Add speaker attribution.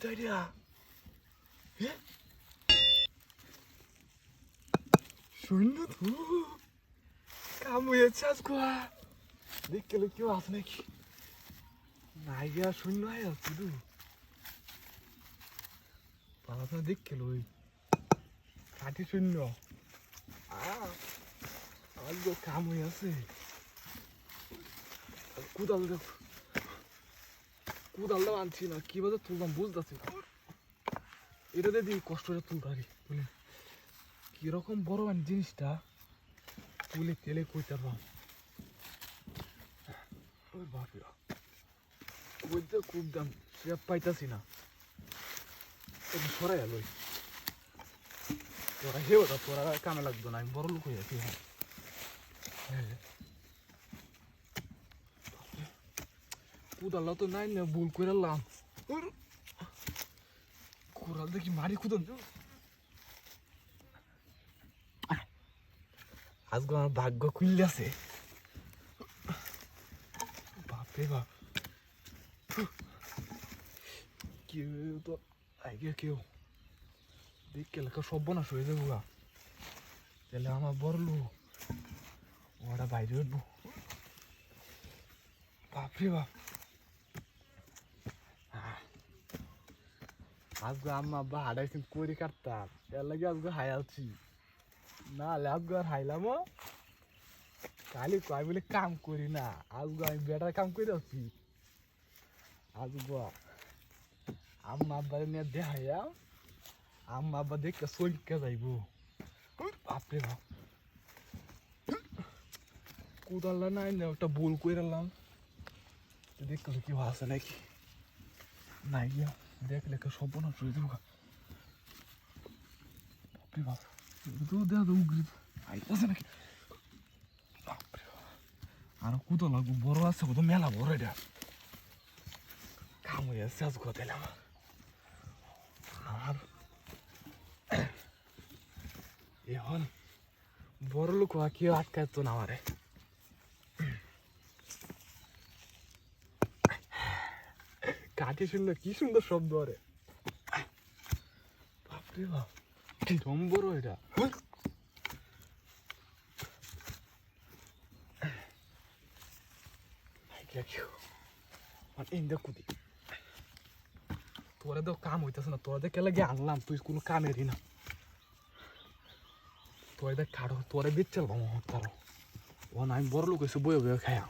Speaker 1: কিতাইরা হ্যাঁ শূন্য তো কাম হয়েছে আজকে দেখতে লোক কেউ আছে নাকি নাই গিয়া শূন্য হয়ে আছে তু বাবা তো দেখতে লই কাটি শূন্য আজকে কাম হয়ে আছে দেখ কুদালটা আনছি না। কীভাবে তুললাম বুঝতেছি না। এটাতে দিয়ে কষ্ট করে তুলতে পারি। বলে, কীরকম বড় মানে জিনিসটা, তুলে তেলে কইতে পারবাম ওই খুব দাম সে পাইতাছি না। সরাই আলোই তোরা হেও তোরা কামে লাগতো না, আমি বড় লোক হয়ে হ্যাঁ হ্যাঁ কুদাল্লা তো নাই না, ভুল করে লাম কোরাল দেখি মারি কুদান আজকে আমার ভাগ্য খুললে আছে। বাপরে বাপ। কেউ তো আগে কেউ। দেখে লেখা সর্বনাশ হয়ে যাব তাহলে আমার ওরা বাইরে উঠবো। বাপরে বাপ। আজকে আম্মা আব্বা হাডাইছেন করি কাটতাম। এর লাগে আজকে হাইয়ালছি না হলে আজকে আর হাইলামও কালি কয় বলে কাম করি না। আজকে আমি বেটার কাম করে আছি। আজকে আম্মা আব্বার নিয়ে দেখাইয়া আম্মা আব্বা দেখে চলকে যাইব। বাপরে বাপ। কুদাল্লা নাই না একটা ভুল করে এলাম দেখলে কি আছে নাকি? নাই গিয়া। দেখলে কে সর্বনাশ হয়ে যাব বাপরে বাপ তো দেখ তো। উগরি আইতাছে নাকি? বাপরে আর কুতো লাগবো, বড় আছে কত, মেলা বড় এটা। কাম হয়ে আজ কথা আমার আর এখন বড় লোক কেউ আটকাতো না আমারে। কাঠি শুনলে কি সুন্দর শব্দ আরে। বাপরে বাপ নম্বর এটা ইন্দা কুদি। তোরা তো কাম হইতেছে না, তোরা দেখে লাগে আনলাম, তুই কোনো কামেরই না। তোরা দেখ কারও তোরা বেচাল তারো ও না, আমি বড় লোক এসে বয়ে বয়ে খায়া